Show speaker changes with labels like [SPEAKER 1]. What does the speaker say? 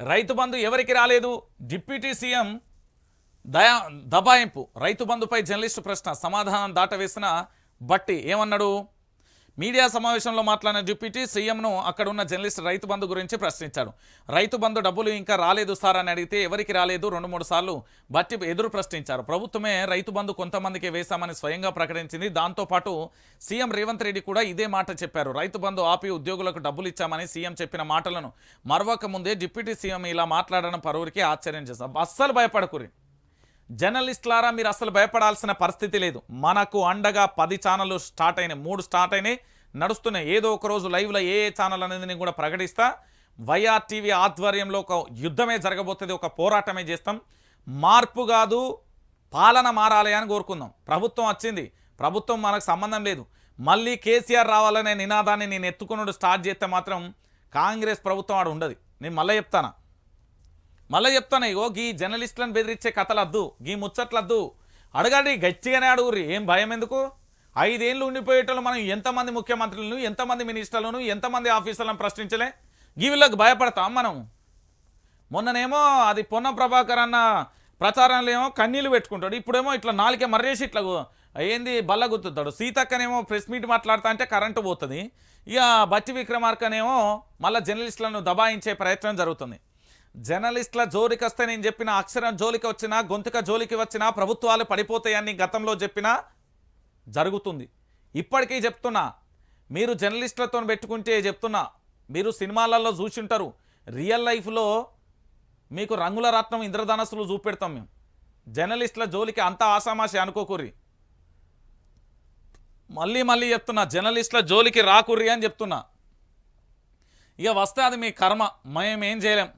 [SPEAKER 1] రైతు బంధు ఎవరికి రాలేదు? Deputy CM దయా దబాయింపు. రైతు బంధుపై జర్నలిస్టు ప్రశ్న సమాధానం దాటవేసిన బట్టి ఏమన్నాడు? మీడియా సమావేశంలో మాట్లాడిన డిప్యూటీ సీఎంను అక్కడ ఉన్న జర్నలిస్ట్ రైతు బంధు గురించి ప్రశ్నించాడు. రైతు బంధు డబ్బులు ఇంకా రాలేదు సార్ అని అడిగితే ఎవరికి రాలేదు? రెండు మూడు సార్లు బట్టి ఎదురు ప్రశ్నించారు. ప్రభుత్వమే రైతు బంధు కొంతమందికి వేశామని స్వయంగా ప్రకటించింది. దాంతోపాటు సీఎం రేవంత్ రెడ్డి కూడా ఇదే మాట చెప్పారు. రైతు బంధు ఆపి ఉద్యోగులకు డబ్బులు ఇచ్చామని సీఎం చెప్పిన మాటలను మరవక ముందే డిప్యూటీ సీఎం ఇలా మాట్లాడడం పరువురికి ఆశ్చర్యం చేస్తాం అస్సలు భయపడకురి జర్నలిస్టులారా మీరు అసలు భయపడాల్సిన పరిస్థితి లేదు. మనకు అండగా పది ఛానళ్ళు స్టార్ట్ అయినాయి. మూడు స్టార్ట్ అయినాయి. నడుస్తున్నాయి. ఏదో ఒక రోజు లైవ్లో ఏ ఏ ఛానల్ అనేది నేను కూడా ప్రకటిస్తా. వైఆర్ టీవీ ఆధ్వర్యంలో ఒక యుద్ధమే జరగబోతుంది. ఒక పోరాటమే చేస్తాం. మార్పు కాదు పాలన మారాలి అని కోరుకుందాం. ప్రభుత్వం వచ్చింది. ప్రభుత్వం మనకు సంబంధం లేదు. మళ్ళీ కేసీఆర్ రావాలనే నినాదాన్ని నేను ఎత్తుకున్నాడు స్టార్ట్ చేస్తే మాత్రం కాంగ్రెస్ ప్రభుత్వం ఆడు ఉండదు. నేను మళ్ళీ చెప్తానా? మళ్ళీ చెప్తాను ఇగో గీ జర్నలిస్టులను బెదిరించే కథలద్దు గీ ముచ్చట్లద్దు. అడగండి గట్టిగానే అడుగురి ఏం భయం ఎందుకు? ఐదేళ్ళు ఉండిపోయేటోళ్ళు మనం ఎంతమంది ముఖ్యమంత్రులను ఎంతమంది మినిస్టర్లను ఎంతమంది ఆఫీసర్లను ప్రశ్నించలే? గీ భయపడతాం మనం. మొన్ననేమో అది పొన్న ప్రభాకర్ అన్న ప్రచారంలో ఏమో కన్నీళ్ళు పెట్టుకుంటాడు ఇప్పుడేమో ఇట్లా నాలుకే మర్రేసి ఇట్లా ఏంది బల్ల గుర్తుతాడు సీతక్కనేమో ప్రెస్ మీట్ మాట్లాడుతా అంటే కరెంటు పోతుంది. ఇక బట్టి విక్రమార్కనేమో మళ్ళీ జర్నలిస్టులను దబాయించే ప్రయత్నం జరుగుతుంది. జర్నలిస్టుల జోలికి వస్తే నేను చెప్పిన అక్షరం జోలికి వచ్చినా గొంతుక జోలికి వచ్చినా ప్రభుత్వాలు పడిపోతాయని గతంలో చెప్పినా జరుగుతుంది. ఇప్పటికీ చెప్తున్నా మీరు జర్నలిస్టులతో పెట్టుకుంటే చెప్తున్నా మీరు సినిమాలలో చూసింటారు రియల్ లైఫ్లో మీకు రంగుల రత్నం ఇంద్రధనస్సులు చూపెడతాం మేము. జర్నలిస్టుల జోలికి అంత ఆసామాషి అనుకోకూరి. మళ్ళీ మళ్ళీ చెప్తున్నా జర్నలిస్టుల జోలికి రాకుర్రి అని చెప్తున్నా. ఇక వస్తే అది మీ కర్మ మేము ఏం చేయలేం.